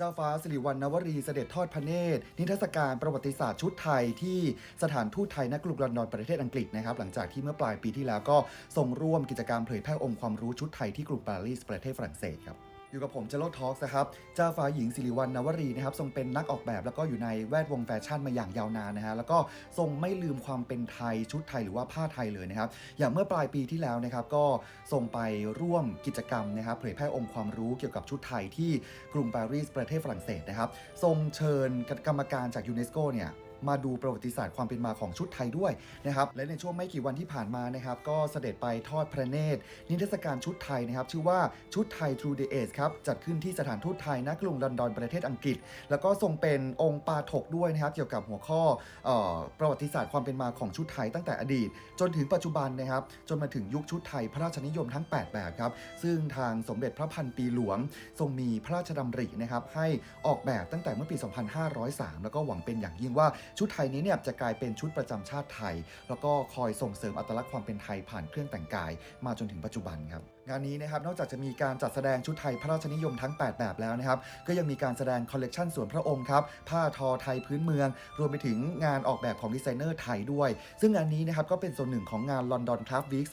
เจ้าฟ้าสิริวัณณวรีเสด็จทอดพระเนตร นิทรรศการประวัติศาสตร์ชุดไทยที่สถานทูตไทยณกรุงลอนดอนประเทศอังกฤษนะครับหลังจากที่เมื่อปลายปีที่แล้วก็ส่งร่วมกิจกรรมเผยแพร่องค์ความรู้ชุดไทยที่กรุงปารีสประเทศฝรั่งเศสครับ อยู่กับผมเจโรทอล์กนะครับเจ้าฟ้าหญิงสิริวัณณวรีนะครับทรงเป็นนักออกแบบแล้วก็อยู่ในแวดวงแฟชั่นมาอย่างยาวนานนะฮะแล้วก็ทรงไม่ลืมความเป็นไทยชุดไทยหรือว่าผ้าไทยเลยนะครับอย่างเมื่อปลายปีที่แล้วนะครับก็ทรงไปร่วมกิจกรรมนะครับเผยแพร่องค์ความรู้เกี่ยวกับชุดไทยที่กรุงปารีสประเทศฝรั่งเศสนะครับทรงเชิญกรรมการจากยูเนสโกเนี่ย มาดูประวัติศาสตร์ความเป็นมาของชุดไทยด้วยนะครับและในช่วงไม่กี่วันที่ผ่านมานะครับก็เสด็จไปทอดพระเนตร นิทรรศการชุดไทยนะครับชื่อว่าชุดไทย True the Age ครับจัดขึ้นที่สถานทูตไทยณกรุงลอนดอนประเทศอังกฤษ แล้วก็ทรงเป็นองค์ปาถกด้วยนะครับเกี่ยวกับหัวข้อออประวัติศาสตร์ความเป็นมาของชุดไทยตั้งแต่อดีต จนถึงปัจจุบันนะครับจนมาถึงยุคชุดไทยพระราชนิยมทั้ง 8 แบบครับซึ่งทางสมเด็จพระพันปีหลวง ทรงมีพระราชดำรินะครับให้ออกแบบตั้งแต่เมื่อปี 2503 แล้วก็หวังเป็นอย่างยิ่งว่าชุดไทยนี้เนี่ยจะกลายเป็นชุดประจำชาติไทย แล้วก็คอยส่งเสริมอัตลักษณ์ความเป็นไทยผ่านเครื่องแต่งกาย มาจนถึงปัจจุบันครับงานนี้นะครับนอกจากจะมีการจัดแสดงชุดไทยพระราชนิยมทั้ง 8 แบบแล้วนะครับ ก็ยังมีการแสดงคอลเลกชันส่วนพระองค์ครับ ผ้าทอไทยพื้นเมือง รวมไปถึงงานออกแบบของดีไซเนอร์ไทยด้วย ซึ่งงานนี้นะครับก็เป็นส่วนหนึ่งของงาน London Craft Week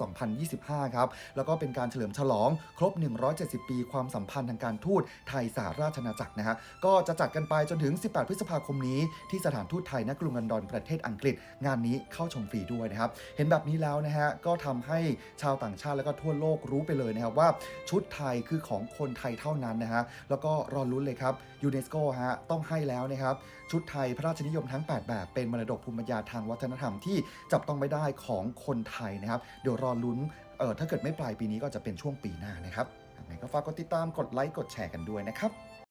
2025 ครับ แล้วก็เป็นการเฉลิมฉลองครบ 170 ปีความสัมพันธ์ทางการทูตไทยสหราชอาณาจักรนะฮะก็จะจัดกันไปจนถึง 18 พฤษภาคมนี้ที่สถานทูตไทยณกรุงลอนดอนประเทศอังกฤษ งานนี้เข้าชมฟรีด้วยนะครับเห็นแบบนี้แล้วนะฮะก็ทำให้ชาวต่างชาติแล้วก็ทั่วโลกรู้ไปเลยนะครับว่าชุดไทยคือของคนไทยเท่านั้นนะฮะแล้วก็รอลุ้นเลยครับยูเนสโกฮะต้องให้แล้วนะครับชุดไทยพระราชนิยมทั้ง 8 แบบเป็นมรดกภูมิปัญญาทางวัฒนธรรมที่จับต้องไม่ได้ของคนไทยนะครับเดี๋ยวรอลุ้นเออถ้าเกิดไม่ปลายปีนี้ก็จะเป็นช่วงปีหน้านะครับยังไงก็ฝากกดติดตามกดไลค์กดแชร์กันด้วยนะครับ